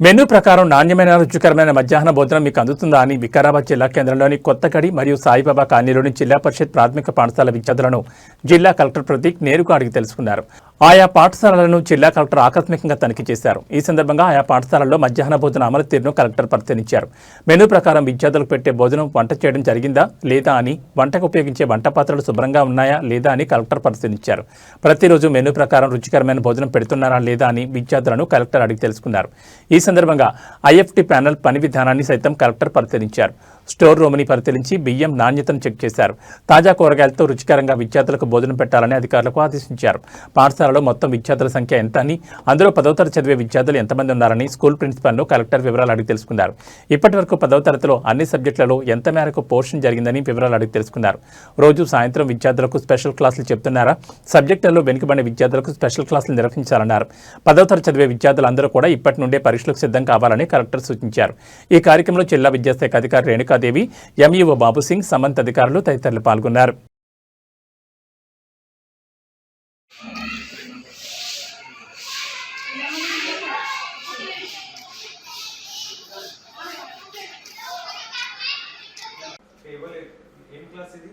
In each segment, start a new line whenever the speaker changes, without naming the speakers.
Menu ప్రకారం నాణ్యమైన రుచికరమైన మధ్యాహ్న భోజనం మీకు అందుతుందా అని వికారాబాద్ జిల్లా కేంద్రంలోని కొత్తగడి మరియు సాయిబాబా కాలనీలోని జిల్లా పరిషత్ ప్రాథమిక పాఠశాల విద్యార్థులను జిల్లా కలెక్టర్ ప్రతీక్ నేరుగా అడిగి తెలుసుకున్నారు. ఆయా పాఠశాలలను జిల్లా కలెక్టర్ ఆకస్మికంగా తనిఖీ చేశారు. ఈ సందర్భంగా ఆయా పాఠశాలల్లో మధ్యాహ్న భోజన అమలు తీరును కలెక్టర్ పరిశీలించారు. మెనూ ప్రకారం విద్యార్థులకు పెట్టే భోజనం వంట చేయడం జరిగిందా లేదా అని వంటకు ఉపయోగించే వంట పాత్రలు శుభ్రంగా ఉన్నాయా లేదా అని కలెక్టర్ పరిశీలించారు. ప్రతిరోజు మెనూ ప్రకారం రుచికరమైన భోజనం పెడుతున్నారా లేదా అని విద్యార్థులను కలెక్టర్ అడిగి తెలుసుకున్నారు. ఈ సందర్భంగా ఐఎఫ్టీ ప్యానెల్ పని విధానాన్ని సైతం కలెక్టర్ పరిశీలించారు. స్టోర్ రూమ్ని పరిశీలించి బియ్యం నాణ్యతను చెక్ చేశారు. తాజా కూరగాయలతో రుచికరంగా విద్యార్థులకు భోజనం పెట్టాలని అధికారులకు ఆదేశించారు. పాఠశాలలో మొత్తం విద్యార్థుల సంఖ్య ఎంత అని అందులో పదవ తరగతి చదివే విద్యార్థులు ఎంతమంది ఉన్నారని స్కూల్ ప్రిన్సిపాల్ను కలెక్టర్ వివరాలు అడిగి తెలుసుకున్నారు. ఇప్పటి వరకు పదవ తరగతిలో అన్ని సబ్జెక్టులలో ఎంత మేరకు పోర్షన్ జరిగిందని వివరాలు అడిగి తెలుసుకున్నారు. రోజు సాయంత్రం విద్యార్థులకు స్పెషల్ క్లాసులు చెప్తున్నారా? సబ్జెక్టులలో వెనుకబడిన విద్యార్థులకు స్పెషల్ క్లాసులు నిర్వహించాలన్నారు. పదవ తరగతి చదివే విద్యార్థులందరూ కూడా ఇప్పటి నుండే పరీక్షలకు సిద్ధం కావాలని కలెక్టర్ సూచించారు. ఈ కార్యక్రమంలో జిల్లా విద్యాశాఖ అధికారి రేణుకాదేవి ఎంఈఓ బాబు సింగ్ సమంత్ అధికారులు తదితరులు పాల్గొన్నారు.
టేబుల్ ఏం క్లాస్ ఇది?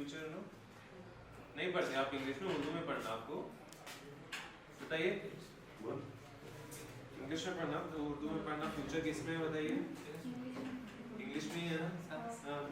नहीं पढ़ते आप इंग्लिश में उर्दू में पढ़ना आपको। बताइए। इंग्लिश में पढ़ना तो उर्दू में पढ़ना फ्यूचर किसमें बताइए। इंग्लिश में। ही है ना? हाँ।